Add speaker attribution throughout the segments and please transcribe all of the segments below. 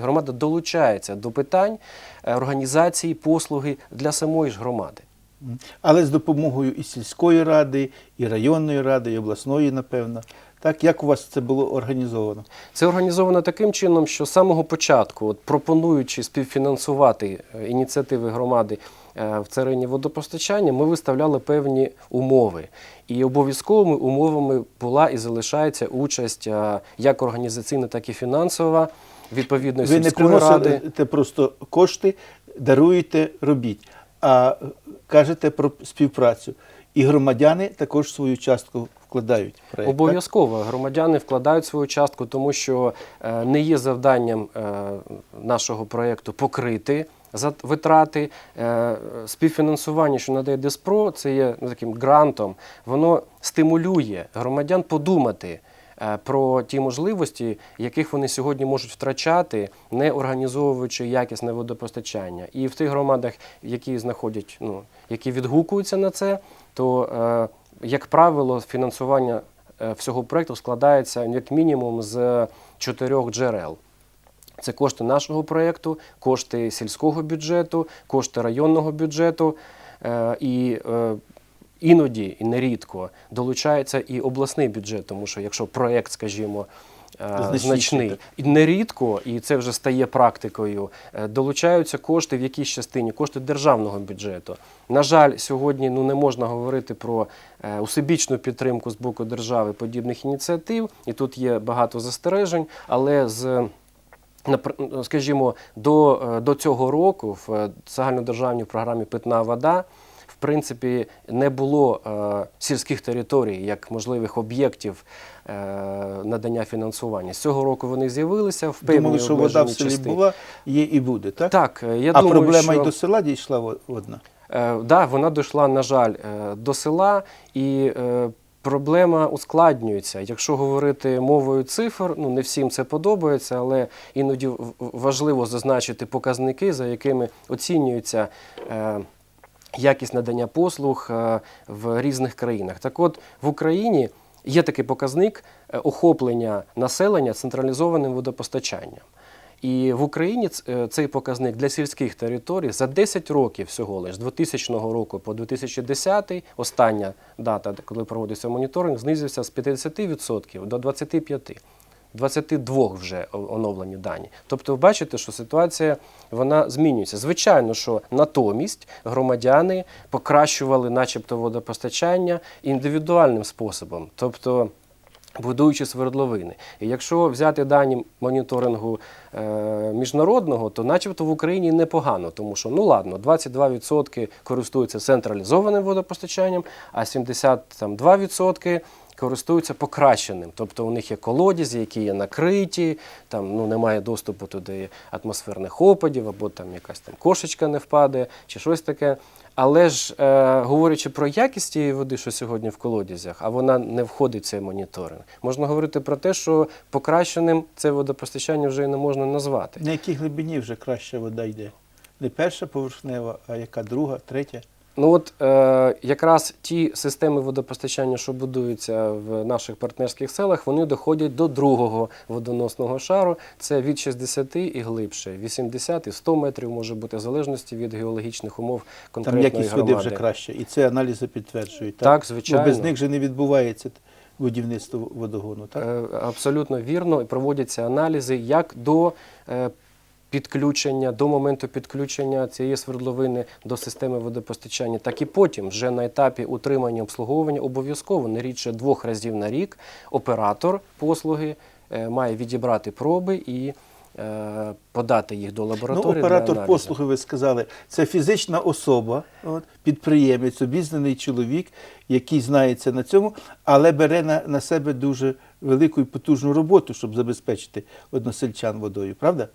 Speaker 1: Громада долучається до питань е, організації послуги для самої ж громади.
Speaker 2: Але з допомогою і сільської ради, і районної ради, і обласної, напевно. Так, як у вас це було організовано?
Speaker 1: Це організовано таким чином, що з самого початку, от, пропонуючи співфінансувати е, ініціативи громади в царині водопостачання, ми виставляли певні умови. І обов'язковими умовами була і залишається участь е, як організаційна, так і фінансова відповідної
Speaker 2: Ви не
Speaker 1: сільської ради.
Speaker 2: приносите просто кошти, даруєте, робіть, а е, кажете про співпрацю. І громадяни також свою частку вкладають?
Speaker 1: Обов'язково громадяни вкладають свою частку, тому що е, не є завданням е, нашого проєкту покрити витрати. Е, Співфінансування, що надає Диспро, це є ну, таким грантом, воно стимулює громадян подумати. е, Про ті можливості, яких вони сьогодні можуть втрачати, не організовуючи якісне водопостачання. І в тих громадах, які знаходять, ну які відгукуються на це, то е, як правило, фінансування всього проекту складається як мінімум з чотирьох джерел. Це кошти нашого проєкту, кошти сільського бюджету, кошти районного бюджету е, і е, іноді і нерідко долучається і обласний бюджет, тому що якщо проєкт, скажімо, е, значний, і нерідко, і це вже стає практикою, долучаються кошти в якійсь частині, кошти державного бюджету. На жаль, сьогодні ну, не можна говорити про усебічну підтримку з боку держави подібних ініціатив, і тут є багато застережень, але з скажімо, до, е, до цього року в е, загальнодержавній програмі Питна вода. В принципі, не було е, сільських територій як можливих об'єктів е, надання фінансування. З цього року вони з'явилися в певній
Speaker 2: Думали, що вода в селі
Speaker 1: частині.
Speaker 2: була, є і буде, так?
Speaker 1: Так, е, я
Speaker 2: а
Speaker 1: думаю,
Speaker 2: проблема
Speaker 1: що...
Speaker 2: і до села дійшла во- водна.
Speaker 1: Е, да, вона дійшла, на жаль, до села, і е, проблема ускладнюється. Якщо говорити мовою цифр, ну не всім це подобається, але іноді важливо зазначити показники, за якими оцінюється. е, Якість надання послуг е, в різних країнах. Так от в Україні є такий показник е, охоплення населення централізованим водопостачанням. І в Україні е, цей показник для сільських територій за 10 років всього лиш, з 2000 року по 2010, остання дата, коли проводився моніторинг, знизився з 50% до 25%. 22 вже оновлені дані. Тобто, ви бачите, що ситуація вона змінюється. Звичайно, що натомість громадяни покращували, начебто, водопостачання індивідуальним способом. Тобто, будуючи свердловини. І якщо взяти дані моніторингу е, міжнародного, то начебто в Україні непогано, тому що ну ладно, 22% користуються централізованим водопостачанням, а 72% користуються покращеним. Тобто у них є колодязі, які є накриті, там ну немає доступу туди атмосферних опадів, або там якась там кошечка не впаде, чи щось таке. Але ж е, говорячи про якість тієї води, що сьогодні в колодязях, а вона не входить в цей моніторинг, можна говорити про те, що покращеним це водопостачання вже і не можна назвати.
Speaker 2: На якій глибині вже краща вода йде? Не перша поверхнева, а яка друга, третя?
Speaker 1: Ну от е, якраз ті системи водопостачання, що будуються в наших партнерських селах, вони доходять до другого водоносного шару. Це від 60 і глибше, 80 і 100 метрів може бути в залежності від геологічних умов
Speaker 2: Там
Speaker 1: конкретної
Speaker 2: якість
Speaker 1: громади.
Speaker 2: води вже краще. І це аналізи підтверджують.
Speaker 1: Так,
Speaker 2: Бо
Speaker 1: звичайно.
Speaker 2: без них же не відбувається будівництво водогону. Так?
Speaker 1: Е, Абсолютно вірно. Проводяться аналізи як до е, підключення, до моменту підключення цієї свердловини до системи водопостачання, так і потім, вже на етапі утримання обслуговування, обов'язково не рідше двох разів на рік оператор послуги е, має відібрати проби і е, подати їх до
Speaker 2: Ну,
Speaker 1: лабораторії. для
Speaker 2: оператор послуги, ви сказали, це фізична особа, от, підприємець, обізнаний чоловік, який знається на цьому, але бере на, на себе дуже велику і потужну роботу, щоб забезпечити односельчан водою, правда?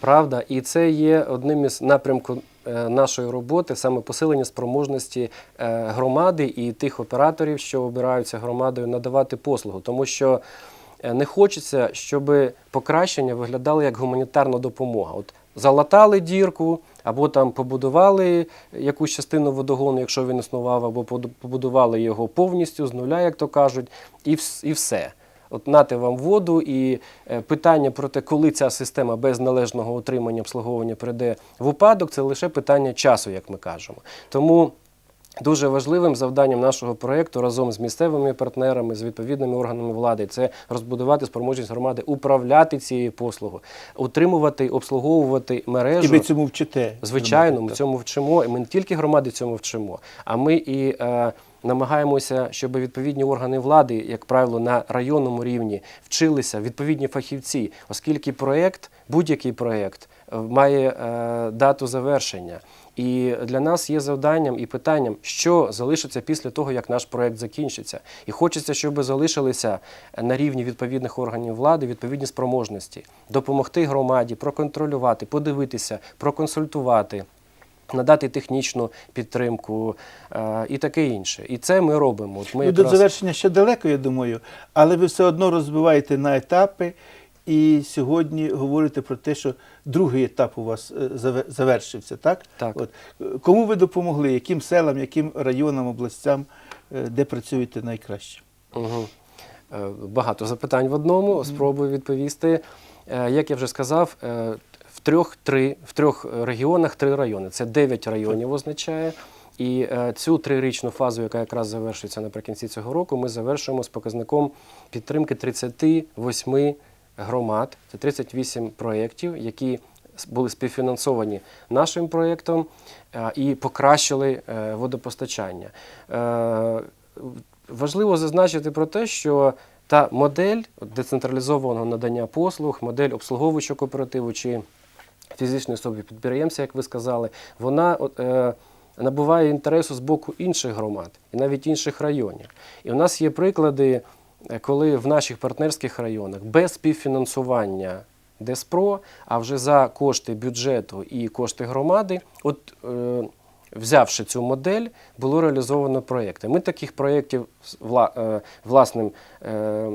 Speaker 1: Правда, і це є одним із напрямків е, нашої роботи, саме посилення спроможності е, громади і тих операторів, що обираються громадою, надавати послугу, тому що е, не хочеться, щоб покращення виглядало як гуманітарна допомога. От залатали дірку, або там побудували якусь частину водогону, якщо він існував, або побудували його повністю з нуля, як то кажуть, і і все. От нате вам воду, і е, питання про те, коли ця система без належного утримання обслуговування прийде в упадок, це лише питання часу, як ми кажемо. Тому Дуже важливим завданням нашого проєкту разом з місцевими партнерами, з відповідними органами влади, це розбудувати спроможність громади управляти цією послугою, утримувати, обслуговувати мережу.
Speaker 2: І ви цьому вчите.
Speaker 1: Звичайно, ми цьому вчимо, і ми не тільки громади цьому вчимо, а ми і е, намагаємося, щоб відповідні органи влади, як правило, на районному рівні вчилися відповідні фахівці, оскільки проєкт, будь-який проєкт е, має е, дату завершення. І для нас є завданням і питанням, що залишиться після того, як наш проєкт закінчиться. І хочеться, щоб залишилися на рівні відповідних органів влади відповідні спроможності, допомогти громаді, проконтролювати, подивитися, проконсультувати. Надати технічну підтримку е, і таке інше. І це ми робимо. От ми
Speaker 2: Ну, До завершення ще далеко, я думаю, але ви все одно розбиваєте на етапи. І сьогодні говорите про те, що другий етап у вас е, завершився, так?
Speaker 1: Так.
Speaker 2: От. Кому ви допомогли? Яким селам, яким районам, областям, е, де працюєте найкраще?
Speaker 1: Угу. Багато запитань в одному. Спробую відповісти. Як я вже сказав, трьох, три, в трьох регіонах три райони. Це дев'ять районів означає. І е, цю трирічну фазу, яка якраз завершується наприкінці цього року, ми завершуємо з показником підтримки 38 громад. Це 38 проєктів, які були співфінансовані нашим проєктом е, і покращили е, водопостачання. Е, Важливо зазначити про те, що та модель децентралізованого надання послуг, модель обслуговуючого кооперативу чи фізичної особи підприємця, як ви сказали, вона е, набуває інтересу з боку інших громад і навіть інших районів. І у нас є приклади, е, коли в наших партнерських районах без співфінансування ДЕСПРО, а вже за кошти бюджету і кошти громади, от е, взявши цю модель, було реалізовано проєкти. Ми таких проєктів е, власним, е, е,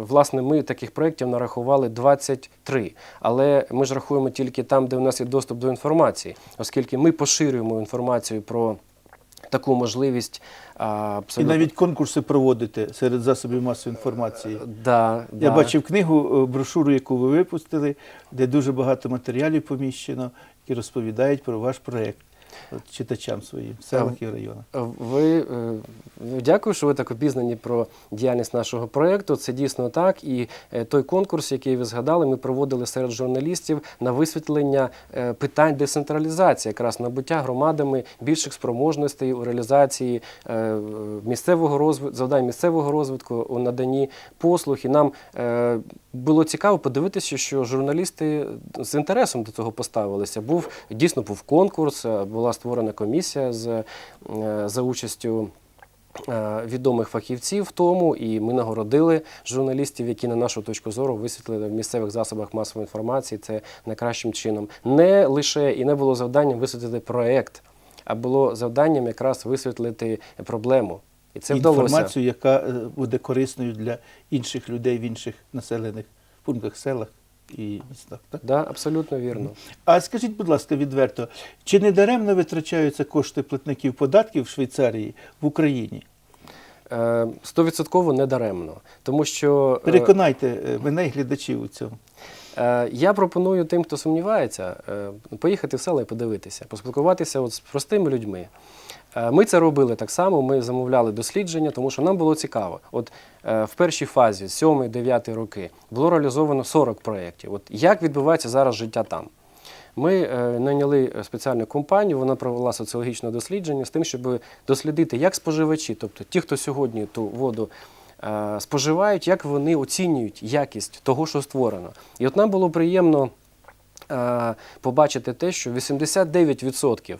Speaker 1: власне, ми таких проєктів нарахували 23. Але ми ж рахуємо тільки там, де у нас є доступ до інформації, оскільки ми поширюємо інформацію про таку можливість. а,
Speaker 2: І навіть конкурси проводите серед засобів масової інформації.
Speaker 1: Да,
Speaker 2: Я
Speaker 1: да.
Speaker 2: бачив книгу, брошуру, яку ви випустили, де дуже багато матеріалів поміщено, які розповідають про ваш проєкт читачам своїм в селах і районах.
Speaker 1: Ви е, ну, дякую, що ви так обізнані про діяльність нашого проєкту. Це дійсно так. І е, той конкурс, який ви згадали, ми проводили серед журналістів на висвітлення е, питань децентралізації, якраз набуття громадами більших спроможностей у реалізації місцевого розвитку, завдань місцевого розвитку у наданні послуг. І нам було цікаво подивитися, що журналісти з інтересом до цього поставилися. Був дійсно був конкурс, е, була створена комісія з, е, за участю. е, Відомих фахівців в тому, і ми нагородили журналістів, які на нашу точку зору висвітлили в місцевих засобах масової інформації це найкращим чином. Не лише і не було завданням висвітлити проект, а було завданням якраз висвітлити проблему. І це вдалося.
Speaker 2: Інформацію, яка е, буде корисною для інших людей в інших населених пунктах, селах і містах. Так?
Speaker 1: Да, абсолютно вірно.
Speaker 2: А скажіть, будь ласка, відверто, чи не даремно витрачаються кошти платників податків в Швейцарії в Україні?
Speaker 1: Е, Стовідсотково не даремно, тому що е,
Speaker 2: Переконайте е, мене і глядачів у цьому.
Speaker 1: Е, Я пропоную тим, хто сумнівається, е, поїхати в село і подивитися, поспілкуватися от з простими людьми. Е, Ми це робили так само. Ми замовляли дослідження, тому що нам було цікаво. От в першій фазі, 7-9 роки, було реалізовано 40 проєктів. От як відбувається зараз життя там? Ми найняли спеціальну компанію, вона провела соціологічне дослідження з тим, щоб дослідити, як споживачі, тобто ті, хто сьогодні ту воду споживають, як вони оцінюють якість того, що створено. І от нам було приємно е, побачити те, що 89%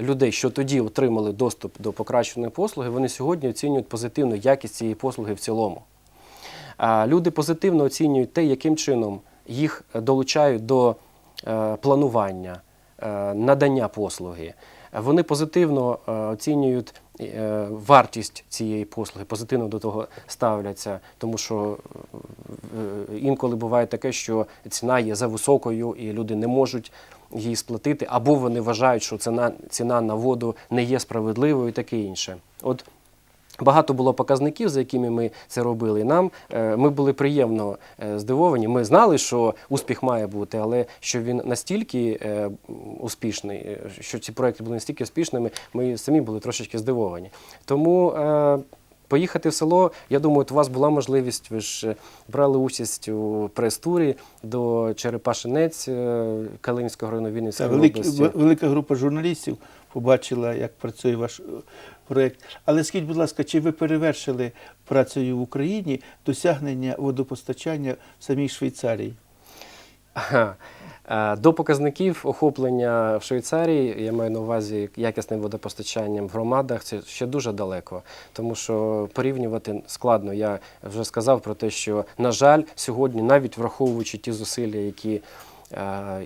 Speaker 1: людей, що тоді отримали доступ до покращеної послуги, вони сьогодні оцінюють позитивну якість цієї послуги в цілому. Люди позитивно оцінюють те, яким чином їх долучають до е, планування, е, надання послуги. Вони позитивно е, оцінюють е, вартість цієї послуги, позитивно до того ставляться, тому що е, інколи буває таке, що ціна є за високою, і люди не можуть її сплатити, або вони вважають, що ціна, ціна на воду не є справедливою і таке інше. От Багато було показників, за якими ми це робили. Нам е, ми були приємно е, здивовані. Ми знали, що успіх має бути, але що він настільки е, успішний, що ці проекти були настільки успішними, ми самі були трошечки здивовані. Тому поїхати в село, я думаю, от у вас була можливість. Ви ж брали участь у прес-турі до Черепашинець Калинівського району Вінницької області.
Speaker 2: велика група журналістів побачила, як працює ваш проєкт. Але скажіть, будь ласка, чи ви перевершили працею в Україні досягнення водопостачання в самій Швейцарії?
Speaker 1: Е, До показників охоплення в Швейцарії, я маю на увазі якісним водопостачанням в громадах, це ще дуже далеко, тому що порівнювати складно. Я вже сказав про те, що, на жаль, сьогодні, навіть враховуючи ті зусилля, які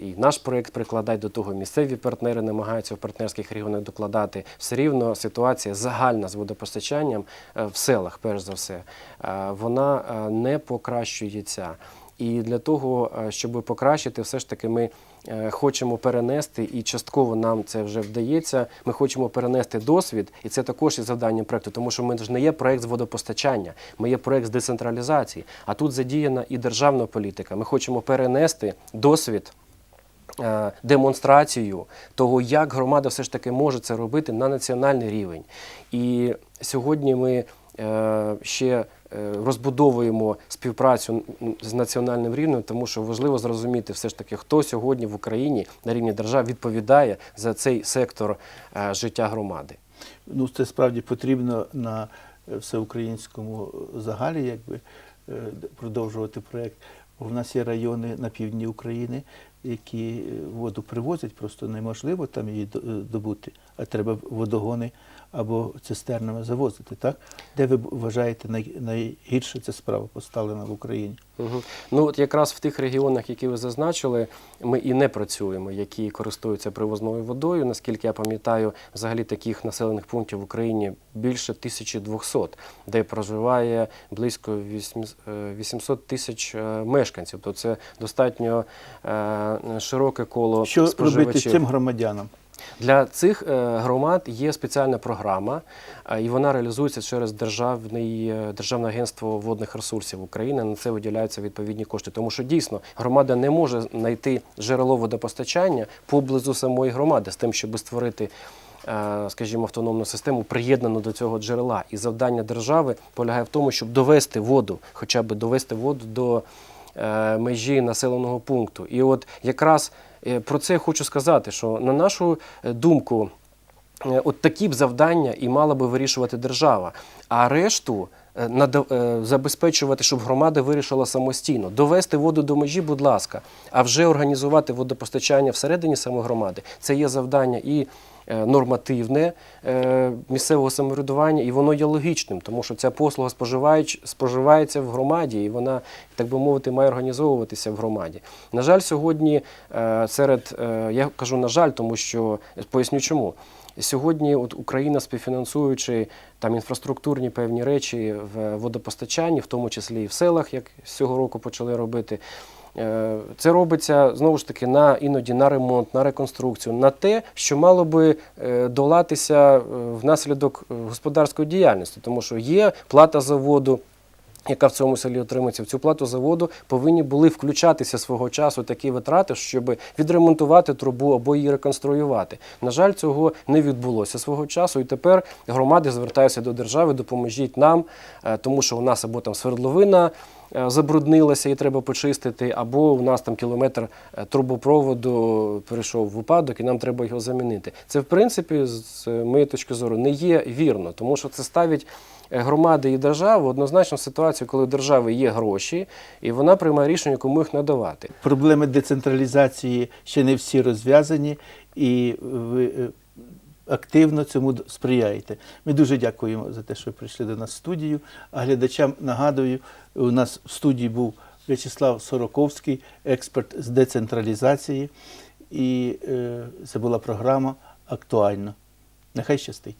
Speaker 1: і наш проєкт прикладає до того, місцеві партнери намагаються в партнерських регіонах докладати. Все рівно ситуація загальна з водопостачанням е, в селах, перш за все, е, вона е, не покращується. І для того, е, щоб покращити, все ж таки ми е, хочемо перенести, і частково нам це вже вдається. Ми хочемо перенести досвід, і це також є завданням проекту, тому що ми ж не є проект з водопостачання, ми є проект з децентралізації. А тут задіяна і державна політика. Ми хочемо перенести досвід. е, Демонстрацію того, як громада все ж таки може це робити на національний рівень. І сьогодні ми е, ще е, розбудовуємо співпрацю з національним рівнем, тому що важливо зрозуміти все ж таки, хто сьогодні в Україні на рівні держави відповідає за цей сектор е, життя громади.
Speaker 2: Ну, це справді потрібно на е, всеукраїнському загалі, якби е, продовжувати проєкт. Бо в нас є райони на півдні України, які е, воду привозять, просто неможливо там її до- е, добути, а треба водогони або цистернами завозити. Так? Де ви вважаєте найгірше ця справа поставлена в Україні?
Speaker 1: Угу. Ну от якраз в тих регіонах, які ви зазначили, ми і не працюємо, які користуються привозною водою. Наскільки я пам'ятаю, взагалі таких населених пунктів в Україні більше 1200, де проживає близько 800 е, 800 тисяч е, мешканців. То це достатньо е, широке коло
Speaker 2: Що робити цим громадянам?
Speaker 1: Для цих е, громад є спеціальна програма, е, і вона реалізується через державний, е, Державне агентство водних ресурсів України. На це виділяються відповідні кошти. Тому що дійсно громада не може знайти джерело водопостачання поблизу самої громади з тим, щоб створити. Скажімо, автономну систему приєднану до цього джерела, і завдання держави полягає в тому, щоб довести воду, хоча б довести воду до межі населеного пункту. І от якраз про це я хочу сказати, що на нашу е, думку, е, от такі б завдання і мала би вирішувати держава, а решту. Е, е, Забезпечувати, щоб громада вирішила самостійно, довести воду до межі, будь ласка, а вже організувати водопостачання всередині самої громади. Це є завдання і е, нормативне місцевого самоврядування, і воно є логічним, тому що ця послуга споживається в громаді, і вона, так би мовити, має організовуватися в громаді. На жаль, сьогодні серед я кажу на жаль, тому що поясню чому. Сьогодні от Україна співфінансуючи там інфраструктурні певні речі в водопостачанні, в тому числі і в селах, як з цього року почали робити. Е, Це робиться знову ж таки на іноді на ремонт, на реконструкцію, на те, що мало би е, долатися е, внаслідок господарської діяльності, тому що є плата за воду. Яка в цьому селі отримується в цю плату заводу, повинні були включатися свого часу такі витрати, щоб відремонтувати трубу або її реконструювати. На жаль, цього не відбулося свого часу, і тепер громади звертаються до держави, допоможіть нам, е, тому що у нас або там свердловина е, забруднилася і треба почистити, або у нас там кілометр е, трубопроводу перейшов в упадок, і нам треба його замінити. Це в принципі, з моєї точки зору, не є вірно, тому що це ставить громади і державу однозначно ситуацію, коли у держави є гроші, і вона приймає рішення, кому їх надавати.
Speaker 2: Проблеми децентралізації ще не всі розв'язані, і ви е, активно цьому сприяєте. Ми дуже дякуємо за те, що ви прийшли до нас в студію. А глядачам нагадую, у нас в студії був В'ячеслав Сороковський, експерт з децентралізації, і е, це була програма актуально. Нехай щастить.